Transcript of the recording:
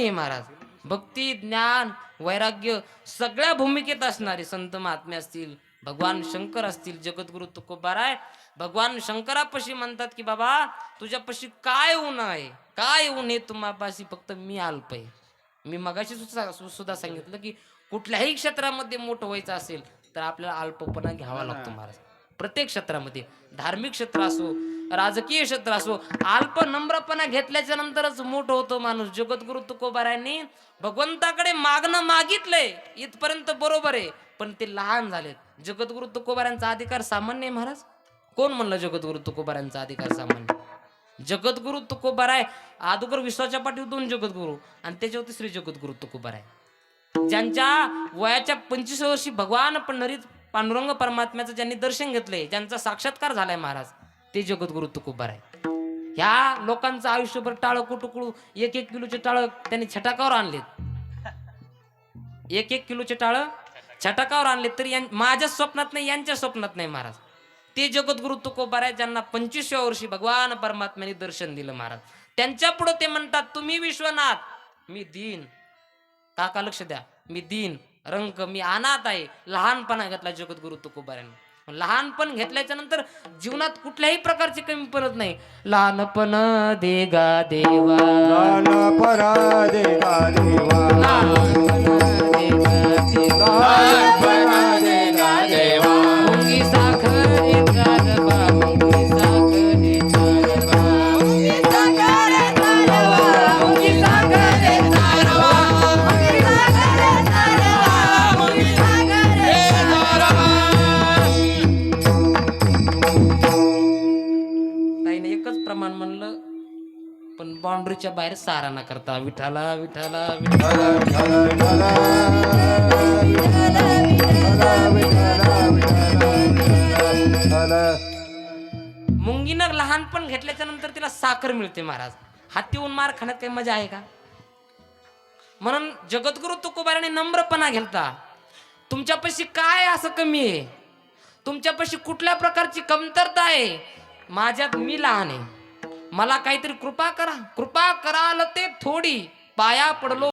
कमी आहे महाराज. भक्ती ज्ञान वैराग्य सगळ्या भूमिकेत असणारे संत महात्मे असतील भगवान शंकर असतील जगद्गुरु तुकोबाराय भगवान शंकरापाशी म्हणतात की बाबा तुझ्यापाशी काय ऊन आहे? काय ऊन आहे? तुम्हापाशी फक्त मी अल्प आहे. मी मगाशी सुद्धा सांगितलं की कुठल्याही क्षेत्रामध्ये मोठं व्हायचं असेल तर आपल्याला अल्पपणा घ्यावा लागतो महाराज. प्रत्येक क्षेत्रामध्ये. धार्मिक क्षेत्र असो राजकीय क्षेत्र असो अल्प नम्रपणा घेतल्याच्या नंतरच मोठ होतो माणूस. जगद्गुरु तुकोबारांनी भगवंताकडे मागणं मागितलंय. इथपर्यंत बरोबर आहे पण ते लहान झालेत. जगद्गुरु तुकोबारांचा अधिकार सामान्य आहे महाराज? कोण म्हणलं जगद्गुरु तुकोबारांचा अधिकार सामान्य? जगद्गुरु तुकोबार आहे अगोदर विश्वाच्या पाठीवर दोन जगद्गुरु आणि त्याच्यावरती श्री जगद्गुरु तुकोबार आहे ज्यांच्या वयाच्या पंचवीस वर्षी भगवान पंढरीत पांडुरंग परमात्म्याचं ज्यांनी दर्शन घेतले ज्यांचा साक्षात्कार झालाय महाराज ते जगद्गुरु तुकोबार आहे ह्या लोकांचं आयुष्यभर टाळं कुटुकुळू एक एक किलोचे टाळ त्यांनी छटाकावर आणलेत. एक एक किलोचे टाळ छटाकावर आणलेत तरी माझ्या स्वप्नात नाही यांच्या स्वप्नात नाही महाराज. ते जगद्गुरु तुकोबार आहे ज्यांना पंचवीसव्या वर्षी भगवान परमात्म्याने दर्शन दिलं महाराज. त्यांच्या पुढे ते म्हणतात तुम्ही विश्वनाथ मी दीन. काका लक्ष द्या मी दीन रंग मी अनाथ आहे लहानपणा घेतला जगद्गुरु तुकोबाऱ्याने लहानपण घेतल्याच्या नंतर जीवनात कुठल्याही प्रकारची कमी पडत नाही. लहानपण देगा देवा. देगा देवा. प्रमाण म्हणलं पण बाउंड्रीच्या बाहेर सारा ना करता. विठाला विठाला विठाला. मुंगीनं लहानपण घेतल्याच्या नंतर तिला साखर मिळते महाराज. हातीहून मार खाण्यात काही मजा आहे का? म्हणून जगद्गुरु तुकोबाराने नम्रपणा घेलता. तुमच्यापाशी काय असं कमी आहे? तुमच्यापाशी कुठल्या प्रकारची कमतरता आहे? माझ्यात मी लहान आहे. मला काहीतरी कृपा करा. कृपा कराल ते थोडी. पाया पडलो